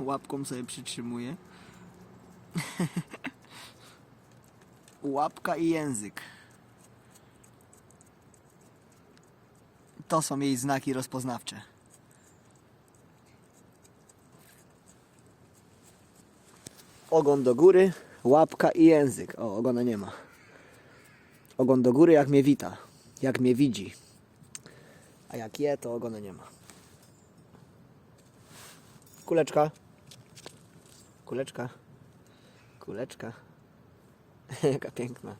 Łapką sobie przytrzymuje. Łapka i język. To są jej znaki rozpoznawcze. Ogon do góry, łapka i język. O, ogona nie ma. Ogon do góry jak mnie wita, jak mnie widzi. A jak je, to ogona nie ma. Kuleczka. Kuleczka. Kuleczka. Jaka piękna.